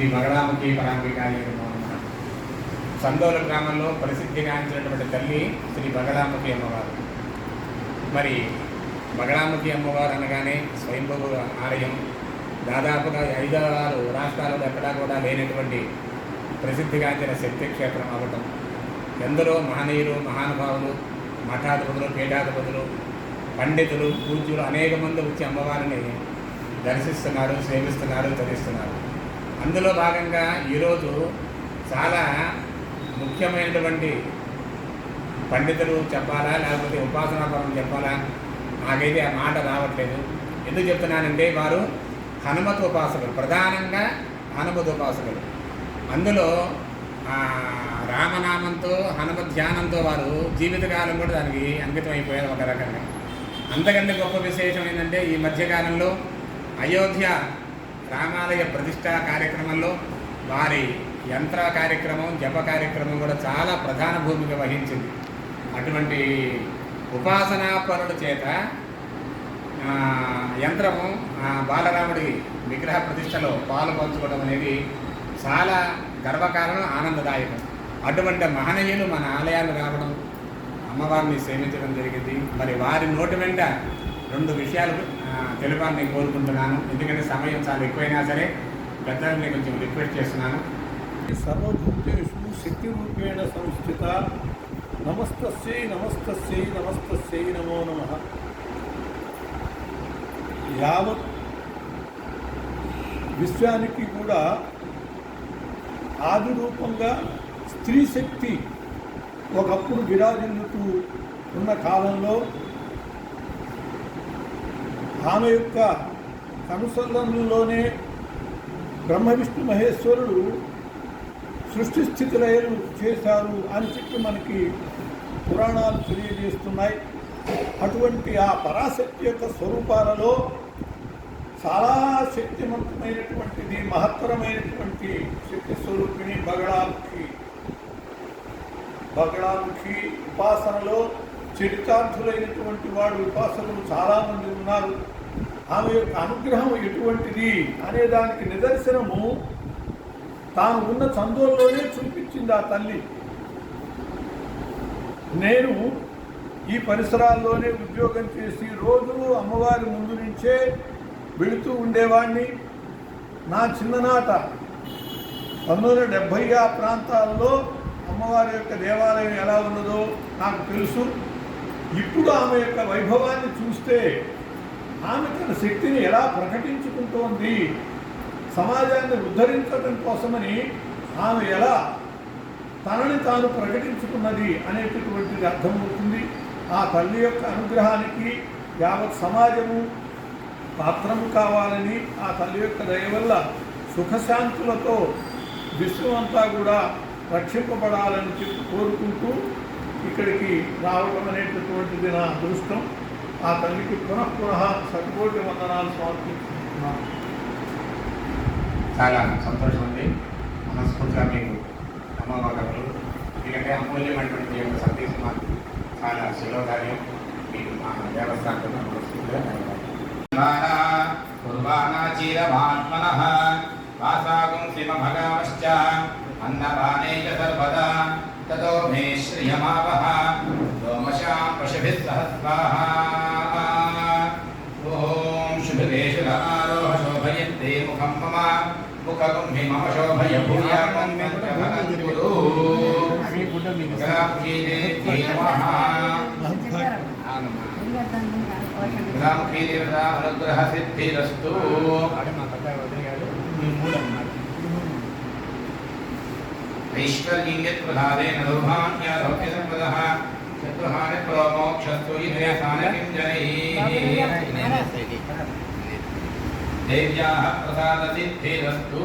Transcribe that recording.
శ్రీ బగడాముఖి పరాంబికాయ సందోల గ్రామంలో ప్రసిద్ధిగాంచినటువంటి తల్లి శ్రీ బగడాముఖి అమ్మవారు. మరి బగడాముఖి అమ్మవారు అనగానే స్వయంభవ ఆలయం దాదాపుగా ఐదారు రాష్ట్రాలలో ఎక్కడా కూడా లేనటువంటి ప్రసిద్ధిగాంచిన శక్తిక్షేత్రం అవ్వటం. ఎందరో మహనీయులు మహానుభావులు మఠాధిపతులు పీఠాధిపతులు పండితులు పూజ్యులు అనేక మంది వచ్చి అమ్మవారిని దర్శిస్తున్నారు సేవిస్తున్నారు ధరిస్తున్నారు అందులో భాగంగా ఈరోజు చాలా ముఖ్యమైనటువంటి పండితులు చెప్పాలా లేకపోతే ఉపాసనాపరం చెప్పాలా? నాకైతే ఆ మాట రావట్లేదు. ఎందుకు చెప్తున్నానంటే వారు హనుమత్ ఉపాసకులు ప్రధానంగా హనుమత్ ఉపాసకులు. అందులో రామనామంతో హనుమ ధ్యానంతో వారు జీవితకాలం కూడా దానికి అంకితం అయిపోయారు ఒక రకంగా. అంతకంటే గొప్ప విశేషం ఏంటంటే ఈ మధ్యకాలంలో అయోధ్య రామాలయ ప్రతిష్టా కార్యక్రమంలో వారి యంత్ర కార్యక్రమం జప కార్యక్రమం కూడా చాలా ప్రధాన భూమిక వహించింది. అటువంటి ఉపాసనాపరుల చేత యంత్రము బాలరాముడి విగ్రహ ప్రతిష్టలో పాలు పంచుకోవడం అనేది చాలా గర్వకారణం ఆనందదాయకం. అటువంటి మహనీయులు మన ఆలయాలు రావడం అమ్మవారిని సేవించడం జరిగింది. మరి వారి నోటి వెంట రెండు విషయాలు తెలపాలని కోరుకుంటున్నాను. ఎందుకంటే సమయం చాలా ఎక్కువైనా సరే పెద్దల్ని కొంచెం రిక్వెస్ట్ చేస్తున్నాను. సర్వభూతేషు శక్తిరూపేణ సంస్థిత. నమస్తస్యై నమస్తస్యై నమస్తస్యై నమో నమ. యావత్ విశ్వానికి కూడా ఆది రూపంగా స్త్రీ శక్తి ఒకప్పుడు విరాజిల్లుతూ ఉన్న కాలంలో ఆమె యొక్క అనుసంధానంలోనే బ్రహ్మ విష్ణు మహేశ్వరుడు సృష్టి స్థితి లయలు చేశారు అని చెప్పి మనకి పురాణాలు తెలియజేస్తున్నాయి. అటువంటి ఆ పరాశక్తి యొక్క స్వరూపాలలో చాలా శక్తివంతమైనటువంటిది మహత్తరమైనటువంటి శక్తి స్వరూపిణి బగడాముఖి. బగడాముఖి ఉపాసనలో చరితార్థులైనటువంటి వాడు ఉపాసకులు చాలామంది ఉన్నారు. ఆమె యొక్క అనుగ్రహం ఎటువంటిది అనే దానికి నిదర్శనము తాను ఉన్న చందోల్లోనే చూపించింది ఆ తల్లి. నేను ఈ పరిసరాల్లోనే ఉద్యోగం చేసి రోజు అమ్మవారి ముందు నుంచే వెళుతూ ఉండేవాడిని నా చిన్ననాట పంతొమ్మిది వందల డెబ్భై ఆ ప్రాంతాల్లో అమ్మవారి యొక్క దేవాలయం ఎలా ఉన్నదో నాకు తెలుసు. ఇప్పుడు ఆమె యొక్క వైభవాన్ని చూస్తే ఆమె తన శక్తిని ఎలా ప్రకటించుకుంటోంది? సమాజాన్ని ఉద్ధరించడం కోసమని ఆమె ఎలా తనని తాను ప్రకటించుకున్నది అనేటటువంటిది అర్థమవుతుంది. ఆ తల్లి యొక్క అనుగ్రహానికి యావత్ సమాజము పాత్రము కావాలని ఆ తల్లి యొక్క దయ వల్ల సుఖశాంతులతో విశ్వం అంతా కూడా రక్షింపబడాలని చెప్పి కోరుకుంటూ ఇక్కడికి రావటం అనేటటువంటిది నా అదృష్టం. ఆ తల్లికి పునః పునః సతికోటి వందనాలు సమర్పిస్తున్నాను చాలా సంతోషం ఉంది మనస్ఫూర్తిగా మీకు అమ్మవారు ఎందుకంటే అమూల్యమైనటువంటి ఈ యొక్క సందేశం చాలా శిలోకార్యం మీకు మా దేవస్థానం మనస్ఫూర్తిగా ధన్యవాదాలు. వాసాగుం శివభగావశ్చ అన్నపానే సర్వదా తతో మే శ్రియమావహ లోమశాం పశుభిः సహ స్వాహా ఓం శుభదేశుల ఆరోహ శోభయంతే ముఖం మమ ముఖగుంభి మమ శోభయ భూయాకం మంత్రభగద్గురు గ్రామీదేవ్యై నమః वैश्वर्यिङ्गत्प्रधानेन दुर्भाग्यारोग्यसम्पदः चतुर्हानिप्रोमोक्षस्तु इदयसानकिं जनैः देव्याः प्रसादसिद्धिरस्तु।